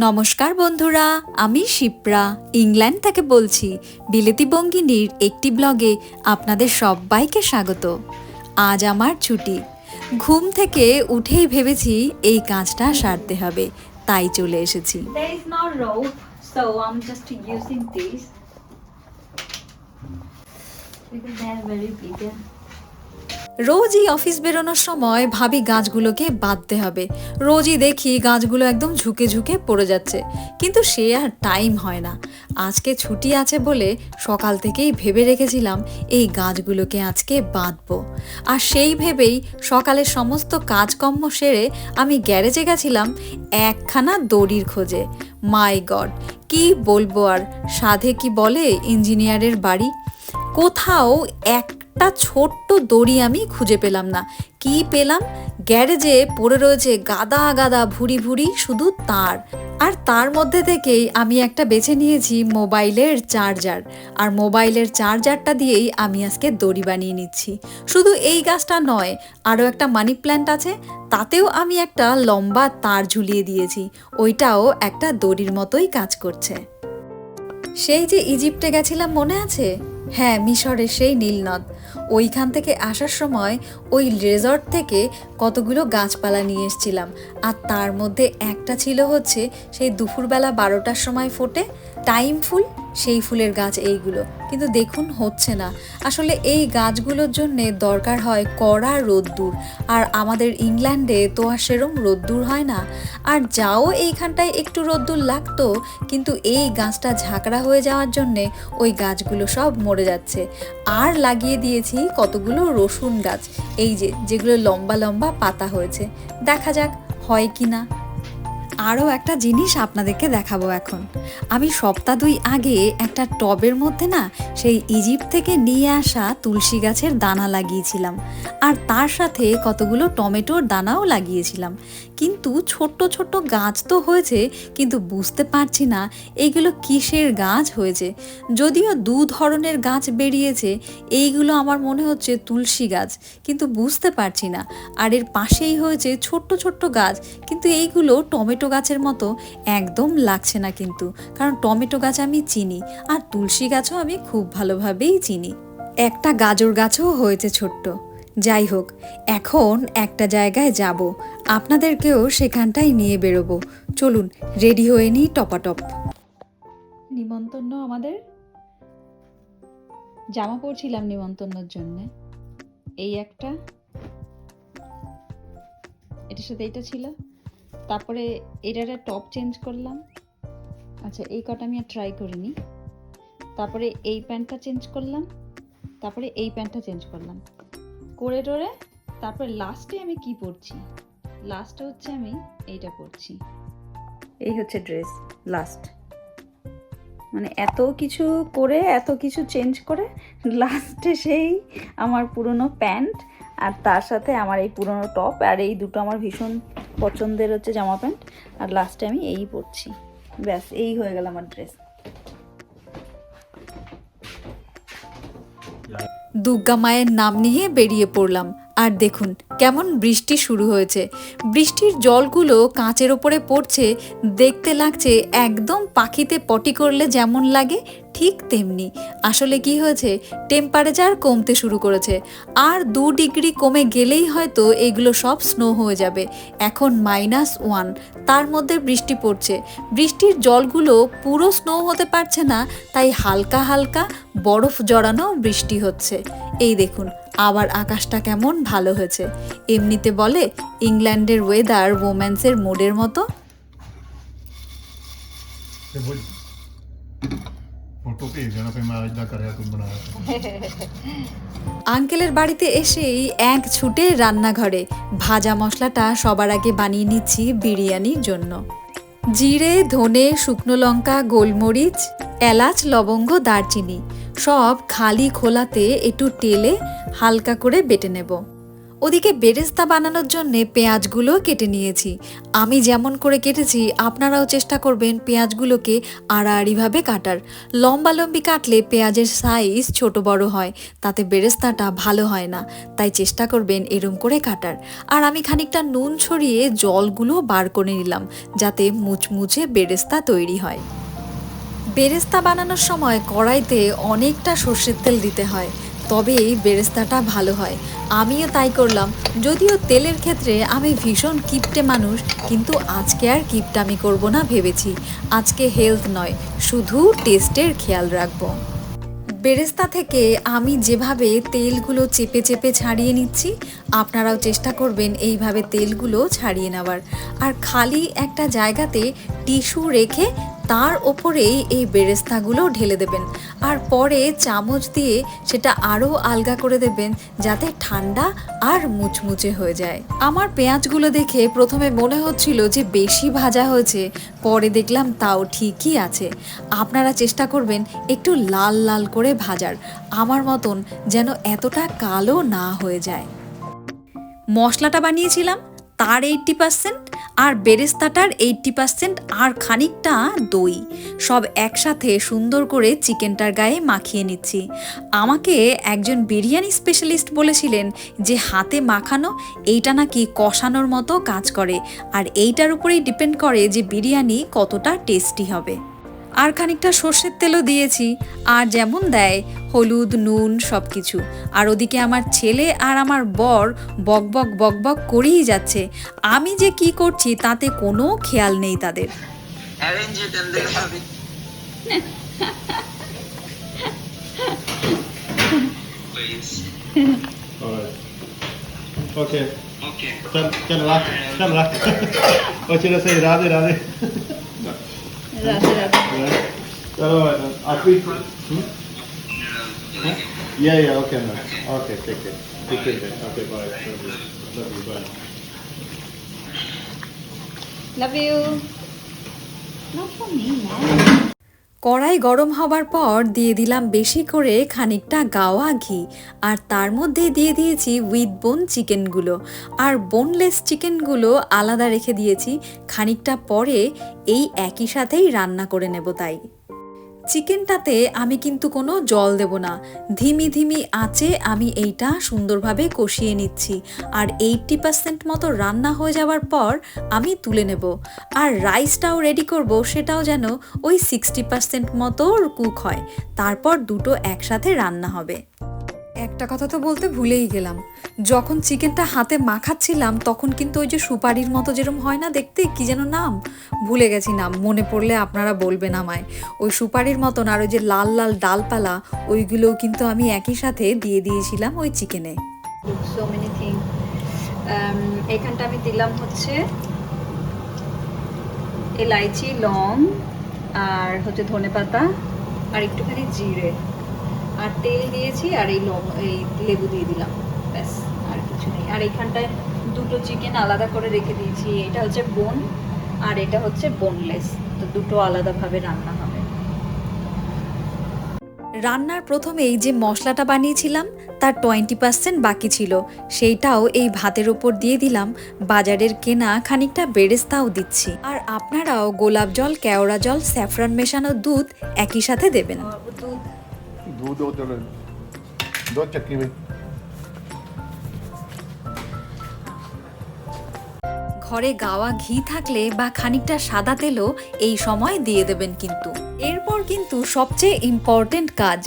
নমস্কার বন্ধুরা, আমি শিপ্রা। ইংল্যান্ড থেকে বলছি, বিলেতি বঙ্গিনীর একটি ব্লগে আপনাদের সবাইকে স্বাগত। আজ আমার ছুটি। ঘুম থেকে উঠেই ভেবেছি এই কাজটা সারতে হবে, তাই চলে এসেছি। Because they are very. রোজই অফিস বেরোনোর সময় ভাবি গাছগুলোকে বাঁধতে হবে। রোজই দেখি গাছগুলো একদম ঝুঁকে ঝুঁকে পড়ে যাচ্ছে। কিন্তু সে আর টাইম হয় না। আজকে ছুটি আছে বলে সকাল থেকেই ভেবে রেখেছিলাম এই গাছগুলোকে আজকে বাঁধবো। আর সেই ভেবেই সকালের সমস্ত কাজকর্ম সেরে আমি গ্যারেজে গেছিলাম একখানা দড়ির খোঁজে। মাই গড, কি বলব আর, সাধে কি বলে ইঞ্জিনিয়ারের বাড়ি? কোথাও একটা ছোট্ট দড়ি আমি খুঁজে পেলাম না। কি পেলাম? গ্যারেজে পড়ে রয়েছে গাদা গাদা ভুরি ভুরি শুধু তার। আর তার মধ্যে থেকেই আমি একটা বেছে নিয়েছি মোবাইলের চার্জার। আর মোবাইলের চার্জারটা দিয়েই আমি আজকে দড়ি বানিয়ে নিচ্ছি। শুধু এই গাছটা নয়, আরও একটা মানি প্ল্যান্ট আছে, তাতেও আমি একটা লম্বা তার ঝুলিয়ে দিয়েছি। ওইটাও একটা দড়ির মতোই কাজ করছে। সেই যে ইজিপ্টে গেছিলাম মনে আছে? হ্যাঁ মিশরের সেই নীলনদ। ওইখান থেকে আসার সময় ওই রেজর্ট থেকে কতগুলো গাছপালা নিয়ে এসেছিলাম। আর তার মধ্যে একটা ছিল হচ্ছে সেই দুপুরবেলা বারোটার সময় ফোটে, টাইম ফুল, সেই ফুলের গাছ এইগুলো। কিন্তু দেখুন, হচ্ছে না। আসলে এই গাছগুলোর জন্যে দরকার হয় কড়া রোদ্দুর। আর আমাদের ইংল্যান্ডে তো আর সেরম রোদ্দুর হয় না। আর যাও এইখানটায় একটু রোদ্দুর লাগতো, কিন্তু এই গাছটা ঝাঁকড়া হয়ে যাওয়ার জন্যে ওই গাছগুলো সব মরে যাচ্ছে। আর লাগিয়ে দিয়েছি কতগুলো রসুন গাছ। এই যে, যেগুলো লম্বা লম্বা পাতা হয়েছে। দেখা যাক হয় কি না আরও একটা জিনিস আপনাদেরকে দেখাবো এখন। আমি সপ্তাহ দুই আগে একটা টবের মধ্যে না সেই ইজিপ্ট থেকে নিয়ে আসা তুলসী গাছের দানা লাগিয়েছিলাম। আর তার সাথে কতগুলো টমেটোর দানাও লাগিয়েছিলাম। কিন্তু ছোট্ট ছোট্ট গাছ তো হয়েছে, কিন্তু বুঝতে পারছি না এইগুলো কিসের গাছ হয়েছে। যদিও দু ধরনের গাছ বেরিয়েছে, এইগুলো আমার মনে হচ্ছে তুলসী গাছ, কিন্তু বুঝতে পারছি না। আর এর পাশেই হয়েছে ছোট্ট ছোট্ট গাছ, কিন্তু এইগুলো টমেটো গাছের মতো একদম লাগছে না কিন্তু, কারণ টমেটো গাছ আমি চিনি আর তুলসী গাছও আমি খুব ভালোভাবেই চিনি। একটা গাজর গাছও হয়েছে ছোট্ট। যাই হোক, এখন একটা জায়গায় যাব। আপনাদেরকেও সেখানটায় নিয়ে বেরোবো। চলুন, রেডি হয়ে নিই টপাটপ। নিমন্ত্রণ আমাদের? জামা পরছিলাম নিমন্ত্রণের জন্যে। এই একটা। এটার সাথে এইটা ছিল? তারপরে এটার টপ চেঞ্জ করলাম। আচ্ছা এই কটা আমি আর ট্রাই করিনি। তারপরে এই প্যান্টটা চেঞ্জ করলাম। তারপরে এই প্যান্টটা চেঞ্জ করলাম। করে টোরে তারপরে লাস্টে আমি কি পরছি? লাস্টে হচ্ছে আমি এইটা পরছি। এই হচ্ছে ড্রেস লাস্ট মানে এত কিছু করে, এত কিছু চেঞ্জ করে লাস্টে সেই আমার পুরনো প্যান্ট আর তার সাথে আমার এই পুরনো টপ আর এই দুটো আমার ভীষণ পছন্দের হচ্ছে জামা প্যান্ট, আর লাস্টে আমি এই পরছি। ব্যাস, এই হয়ে গেল আমার ড্রেস দুর্গা মায়ের নাম নিয়ে বেরিয়ে পড়লাম। আর দেখুন, কেমন বৃষ্টি শুরু হয়েছে। বৃষ্টির জলগুলো কাঁচের ওপরে পড়ছে, দেখতে লাগছে একদম পাখিতে পটি করলে যেমন লাগে ঠিক তেমনি। আসলে কি হয়েছে টেম্পারেচার কমতে শুরু করেছে। আর দু ডিগ্রি কমে গেলেই হয়তো এগুলো সব স্নো হয়ে যাবে। এখন মাইনাস ওয়ান তার মধ্যে বৃষ্টি পড়ছে। বৃষ্টির জলগুলো পুরো স্নো হতে পারছে না, তাই হালকা হালকা বরফ জড়ানো বৃষ্টি হচ্ছে। এই দেখুন, আবার আকাশটা কেমন ভালো হয়েছে। এমনিতে বলে, ইংল্যান্ডের ওয়েদার ওম্যান্সের মোডের মতো। ফটো ਭੇਜ ਦੇਣਾ ਫਿਰ ਮੈਂ ਅੱਜ ਦਾ ਕਰਿਆ ਤੂੰ ਬਣਾਇਆ আঙ্কেলের বাড়িতে এসেই এক ছুটে রান্নাঘরে ভাজা মশলাটা সবার আগে বানিয়ে নিচ্ছি বিরিয়ানির জন্য জিরে ধনে শুকনো লঙ্কা গোলমরিচ এলাচ লবঙ্গ দারচিনি সব খালি খোলাতে একটু তেলে হালকা করে বেটে নেব ওদিকে বেরেস্তা বানানোর জন্য পেঁয়াজগুলো কেটে নিয়েছি। আমি যেমন করে কেটেছি, আপনারাও চেষ্টা করবেন পেঁয়াজগুলোকে আড়াআড়িভাবে কাটার। লম্বা লম্বি কাটলে পেঁয়াজের সাইজ ছোট বড় হয়, তাতে বেরেস্তাটা ভালো হয় না। তাই চেষ্টা করবেন এরম করে কাটার। আর আমি খানিকটা নুন ছড়িয়ে জলগুলো বার করে নিলাম, যাতে মুচমুচে বেরেস্তা তৈরি হয়। বেরেস্তা বানানোর সময় কড়াইতে অনেকটা সর্ষের তেল দিতে হয়। তবেই বেরেস্তাটা ভালো হয়। আমিও তাই করলাম। যদিও তেলের ক্ষেত্রে আমি ভীষণ কিপটে মানুষ, কিন্তু আজকে আর কিপটামি করব না ভেবেছি। আজকে হেলথ নয়, শুধু টেস্টের খেয়াল রাখব। বেরেস্তা থেকে আমি যেভাবে তেলগুলো চেপে চেপে ছাড়িয়ে নিচ্ছি, আপনারাও চেষ্টা করবেন এইভাবে তেলগুলো ছাড়িয়ে নেওয়ার। আর খালি একটা জায়গাতে টিস্যু রেখে তার ওপরেই এই বেরেস্তাগুলো ঢেলে দেবেন। আর পরে চামচ দিয়ে সেটা আরও আলগা করে দেবেন, যাতে ঠান্ডা আর মুচমুচে হয়ে যায়। আমার পেঁয়াজগুলো দেখে প্রথমে মনে হচ্ছিল যে বেশি ভাজা হয়েছে, পরে দেখলাম তাও ঠিকই আছে। আপনারা চেষ্টা করবেন একটু লাল লাল করে ভাজার, আমার মতন যেন এতটা কালো না হয়ে যায়। মশলাটা বানিয়েছিলাম তার এইট্টি পার্সেন্ট আর বেরেস্তাটার এইট্টি পার্সেন্ট আর খানিকটা দই। সব একসাথে সুন্দর করে চিকেনটার গায়ে মাখিয়ে নিচ্ছি। আমাকে একজন বিরিয়ানি স্পেশালিস্ট বলেছিলেন যে হাতে মাখানো এইটা নাকি কষানোর মতো কাজ করে, আর এইটার উপরেই ডিপেন্ড করে যে বিরিয়ানি কতটা টেস্টি হবে। আর খানিকটা সর্ষের তেলও দিয়েছি আর যেমন দেয় হলুদ নুন সব কিছু আর ওদিকে আমার ছেলে আর আমার বর বক বক বক বক করেই যাচ্ছে আমি যে কি করছি তাতে কোনো খেয়াল নেই তাদের Arrange it and then have it. Please. Alright. Okay. Okay. चल चल रख चल रख और चलो सही Radhe Radhe man. I appreciate hmm? Yeah, yeah, okay, man. Okay, take it. Take care, man. Okay, bye. Love you. Bye. Love you. Not for me, man. কড়াই গরম হবার পর দিয়ে দিলাম বেশি করে খানিকটা গাওয়া ঘি, আর তার মধ্যে দিয়ে দিয়েছি উইথ বোন চিকেনগুলো আর বোনলেস চিকেনগুলো আলাদা রেখে দিয়েছি, খানিকটা পরে এই একই সাথেই রান্না করে নেব তাই। চিকেনটাতে আমি কিন্তু কোনো জল দেব না। ধিমি ধিমি আঁচে আমি এইটা সুন্দরভাবে কষিয়ে নিচ্ছি। আর এইটটি পার্সেন্ট মতো রান্না হয়ে যাওয়ার পর আমি তুলে নেব। আর রাইসটাও রেডি করব, সেটাও যেন ওই সিক্সটি পার্সেন্ট মতো কুক হয়। তারপর দুটো একসাথে রান্না হবে। একটা কথা তো বলতে ভুলেই গেলাম। যখন চিকেনটা হাতে মাখাচ্ছিলাম, তখন কিন্তু ওই যে সুপারির মতো যেরকম হয় না দেখতে, কি যেন নাম? ভুলে গেছি নাম, মনে পড়লে আপনারা বলবেন আমায়। ওই সুপারির মতন আর ওই যে লাল লাল ডালপালা, ওইগুলোও কিন্তু আমি একই সাথে দিয়ে দিয়েছিলাম ওই চিকেনে। সো থিং এখানটা আমি দিলাম হচ্ছে এলাইচি, লং, আর হচ্ছে ধনেপাতা, আর একটুখানি জিরে। আর তেল দিয়েছি আর এই এই লেবু দিয়ে দিলাম। ব্যাস আর কিছু নেই। আর এখানটায় দুটো চিকেন আলাদা করে রেখে দিয়েছি। এটা হচ্ছে বোন আর এটা হচ্ছে বোনলেস তো দুটো আলাদাভাবে রান্না হবে। রান্নার প্রথমেই যে মশলাটা বানিয়েছিলাম তার টোয়েন্টি পার্সেন্ট বাকি ছিল। সেইটাও এই ভাতের ওপর দিয়ে দিলাম। বাজারের কেনা খানিকটা বেরেস্তাও দিচ্ছি। আর আপনারাও গোলাপ জল কেওড়া জল স্যাফরান মেশানো দুধ একই সাথে দেবেন। দুধ दूध दो चलो दो चक्की में ঘরে গাওয়া ঘি থাকলে বা খানিকটা সাদা তেলও এই সময় দিয়ে দেবেন কিন্তু এরপর কিন্তু সবচেয়ে ইম্পর্টেন্ট কাজ,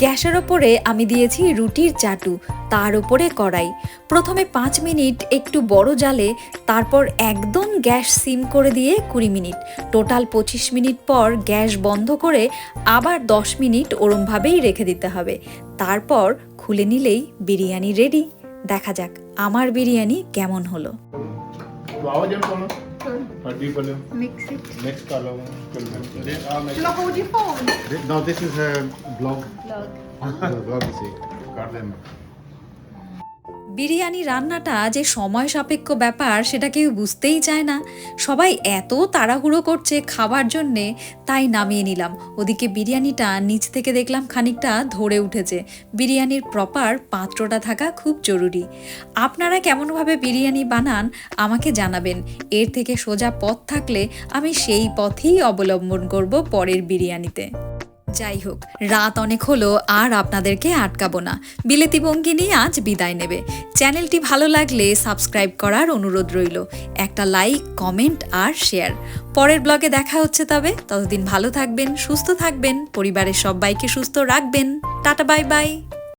গ্যাসের ওপরে আমি দিয়েছি রুটির চাটু, তার উপরে কড়াই। প্রথমে পাঁচ মিনিট একটু বড় জালে, তারপর একদম গ্যাস সিম করে দিয়ে কুড়ি মিনিট। টোটাল পঁচিশ মিনিট পর গ্যাস বন্ধ করে আবার দশ মিনিট ওরমভাবেই রেখে দিতে হবে। তারপর খুলে নিলেই বিরিয়ানি রেডি দেখা যাক আমার বিরিয়ানি কেমন হলো। Hadi ah, pala. Mix it. Next kala mo. Lokoji phone. No, this is a blog. Blog. the blog is it. Garden. Biryani রান্নাটা যে সময় সাপেক্ষ ব্যাপার, সেটা কেউ বুঝতেই চায় না। সবাই এত তাড়াহুড়ো করছে খাবার জন্যে, তাই নামিয়ে নিলাম। ওদিকে বিরিয়ানিটা নিচ থেকে দেখলাম খানিকটা ধরে উঠেছে। বিরিয়ানির প্রপার পাত্রটা থাকা খুব জরুরি। আপনারা কেমনভাবে বিরিয়ানি বানান, আমাকে জানাবেন। এর থেকে সোজা পথ থাকলে আমি সেই পথেই অবলম্বন করব পরের বিরিয়ানিতে। যাই হোক, রাত অনেক হলো আর আপনাদেরকে আটকাবো না। বিলেতি বঙ্গিনী আজ বিদায় নেবে। চ্যানেলটি ভালো লাগলে সাবস্ক্রাইব করার অনুরোধ রইল। একটা লাইক, কমেন্ট আর শেয়ার। পরের ব্লগে দেখা হচ্ছে তবে। ততদিন ভালো থাকবেন, সুস্থ থাকবেন, পরিবারের সবাইকে সুস্থ রাখবেন। Ta ta, bye bye.